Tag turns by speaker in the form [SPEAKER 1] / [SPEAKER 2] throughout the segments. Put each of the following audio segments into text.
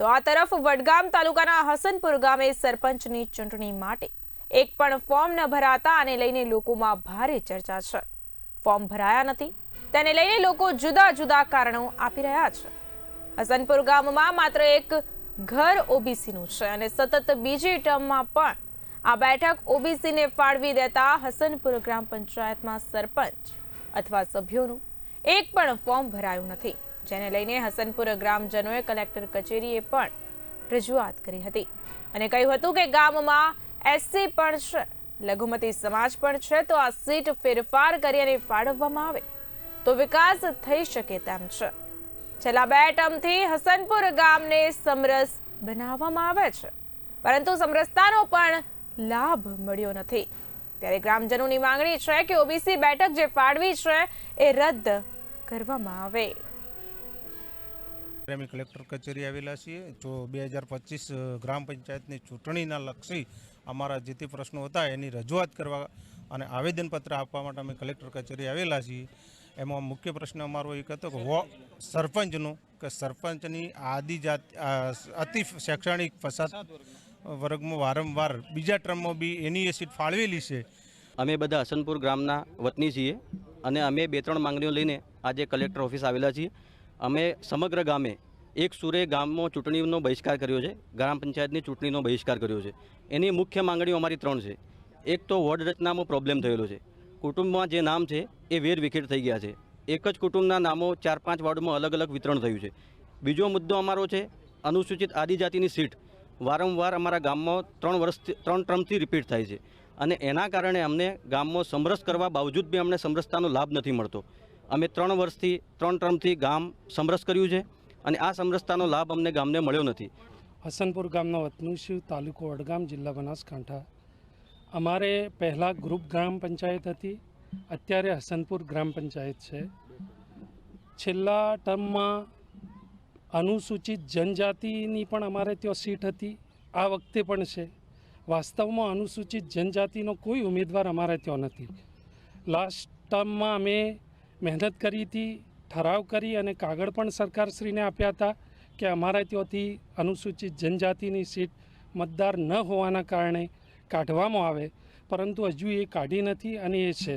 [SPEAKER 1] તો આ તરફ વડગામ તાલુકાના હસનપુર ગામે સરપંચની ચૂંટણી માટે એક પણ ફોર્મ ન ભરાતા આને લઈને લોકોમાં ભારે ચર્ચા છે. ફોર્મ ભરાયા નથી, તેને લઈને લોકો જુદા જુદા કારણો આપી રહ્યા છે. હસનપુર ગામમાં માત્ર એક ઘર ઓબીસીનું છે અને સતત બીજી ટર્મમાં પણ આ બેઠક ઓબીસીને ફાળવી દેતા હસનપુર ગ્રામ પંચાયતમાં સરપંચ અથવા સભ્યોનું એક પણ ફોર્મ ભરાયું નથી. જેને લઈને હસનપુર ગ્રામજનોએ કલેક્ટર કચેરીએ પણ રજૂઆત કરી હતી અને કહ્યું હતું કે ગામમાં એસસી પણ છે, લઘુમતી સમાજ પણ છે, તો આ સીટ ફેરફાર કરી અને ફાળવવામાં આવે તો વિકાસ થઈ શકે તેમ છે. છેલ્લા બે ટર્મથી હસનપુર ગામને સમરસ બનાવવામાં આવે છે, પરંતુ સમરસતાનો પણ લાભ મળ્યો નથી. ત્યારે ગ્રામજનોની માંગણી છે કે ઓબીસી બેઠક જે ફાળવી છે, એ રદ કરવામાં આવે.
[SPEAKER 2] અમે કલેક્ટર કચેરી આવેલા છીએ. જો બે હજાર પચીસ ગ્રામ પંચાયતની ચૂંટણીના લક્ષી અમારા જે તે પ્રશ્નો હતા એની રજૂઆત કરવા અને આવેદનપત્ર આપવા માટે અમે કલેક્ટર કચેરી આવેલા છીએ. એમાં મુખ્ય પ્રશ્ન અમારો એક હતો કે સરપંચનું કે સરપંચની આદિજાત અતિ શૈક્ષણિક ફસાદ વર્ગમાં વારંવાર બીજા ટ્રમમાં બી એની એ સીટ ફાળવેલી છે.
[SPEAKER 3] અમે બધા હસનપુર ગ્રામના વતની છીએ અને અમે બે ત્રણ માંગણીઓ લઈને આજે કલેક્ટર ઓફિસ આવેલા છીએ. અમે સમગ્ર ગામે એક સુરે ગામમાં ચૂંટણીનો બહિષ્કાર કર્યો છે, ગ્રામ પંચાયતની ચૂંટણીનો બહિષ્કાર કર્યો છે. એની મુખ્ય માંગણીઓ અમારી ત્રણ છે. એક તો વોર્ડ રચનામાં પ્રોબ્લેમ થયેલો છે. કુટુંબમાં જે નામ છે એ વેર વિખેર થઈ ગયા છે. એક જ કુટુંબના નામો ચાર પાંચ વોર્ડમાં અલગ અલગ વિતરણ થયું છે. બીજો મુદ્દો અમારો છે, અનુસૂચિત આદિજાતિની સીટ. વારંવાર અમારા ગામમાં ત્રણ વર્ષથી, ત્રણ ટર્મથી રિપીટ થાય છે. અને એના કારણે અમને ગામમાં સમરસ કરવા બાવજૂદ બી અમને સમરસતાનો લાભ નથી મળતો. અમે ત્રણ વર્ષથી, ત્રણ ટર્મથી ગામ સમરસ કર્યું છે અને આ સમરસતાનો લાભ અમને ગામને મળ્યો નથી.
[SPEAKER 4] હસનપુર ગામનો વતનું છું, તાલુકો વડગામ, જિલ્લા બનાસકાંઠા. અમારે પહેલાં ગ્રુપ ગ્રામ પંચાયત હતી, અત્યારે હસનપુર ગ્રામ પંચાયત છે. છેલ્લા ટર્મમાં અનુસૂચિત જનજાતિની પણ અમારે ત્યાં સીટ હતી, આ વખતે પણ છે. વાસ્તવમાં અનુસૂચિત જનજાતિનો કોઈ ઉમેદવાર અમારે ત્યાં નથી. લાસ્ટ ટર્મમાં અમે મહેનત કરી હતી, ઠરાવ કરી અને કાગળ પણ સરકારશ્રીને આપ્યા હતા કે અમારા ત્યાંથી અનુસૂચિત જનજાતિની સીટ મતદાર ન હોવાના કારણે કાઢવામાં આવે. પરંતુ હજુ એ કાઢી નથી અને એ છે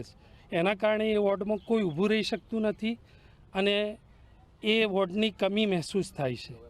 [SPEAKER 4] એના કારણે એ વોર્ડમાં કોઈ ઊભું રહી શકતું નથી અને એ વોર્ડની કમી મહેસૂસ થાય છે.